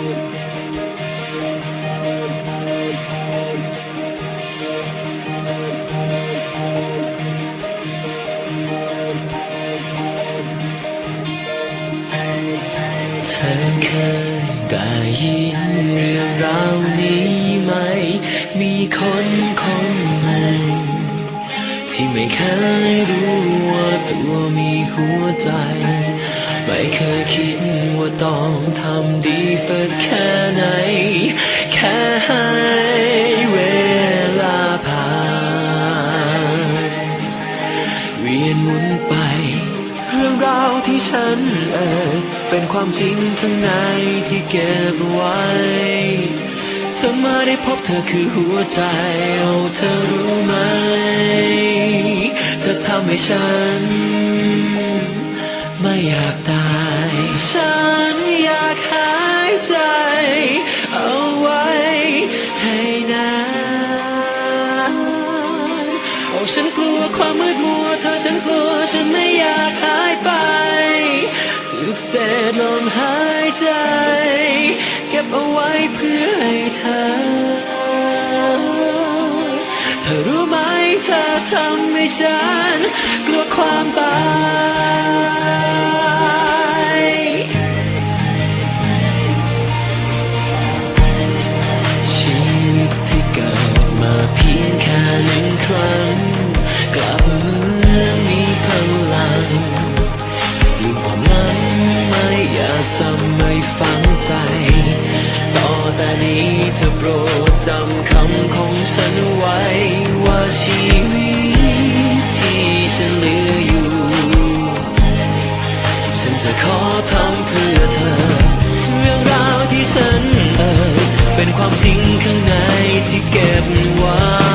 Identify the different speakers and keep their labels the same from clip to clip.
Speaker 1: เธอเคยได้ยินเรื่องราวนี้ไหม มีคนคนหนึ่งที่ไม่เคยรู้ว่าตัวมีหัวใจ ไม่เคยคิด ต้องทำดีสักแค่ไหน แค่ให้เวลาผ่านเวียนหมุนไป เรื่องราวที่ฉันเอ่ยเป็นความจริงข้างในที่เก็บไว้เธอมาได้พบเธอคือหัวใจเอาเธอรู้ไหม เธอทำให้ฉัน ไม่อยากตาย ฉันกลัวความมืดมัวเธอฉันกลัวฉันไม่อยากหายไปทุกเศษลมหายใจ เก็บเอาไว้เพื่อให้เธอ เธอรู้ไหมเธอทำให้ฉัน กลัวความตายำคำของฉันไว้ว่าชีวิตที่ฉันเหลืออยู่ ฉันจะขอทำเพื่อเธอ เรื่องราวที่ฉันเอ่ยเป็นความจริงข้างในที่เก็บไว้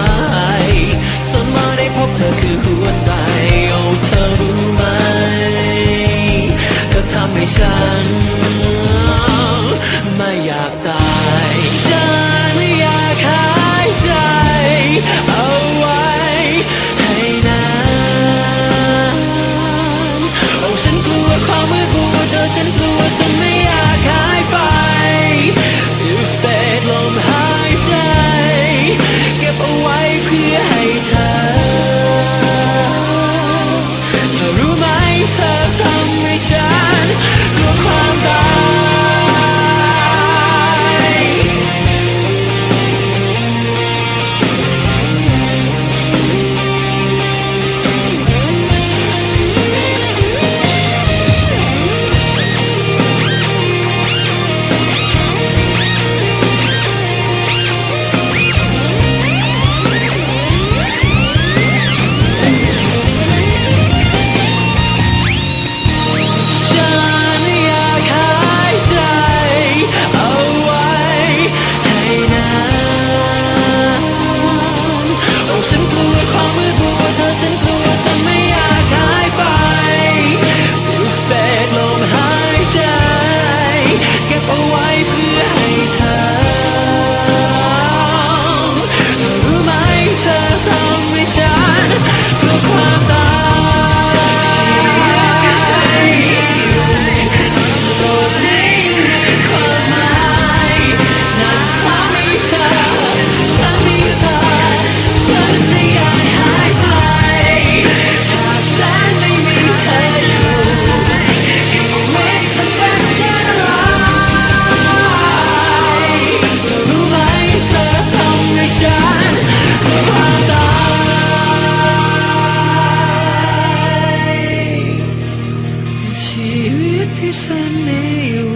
Speaker 1: นี้อยู่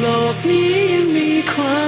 Speaker 1: โลกนี้ยังมีความ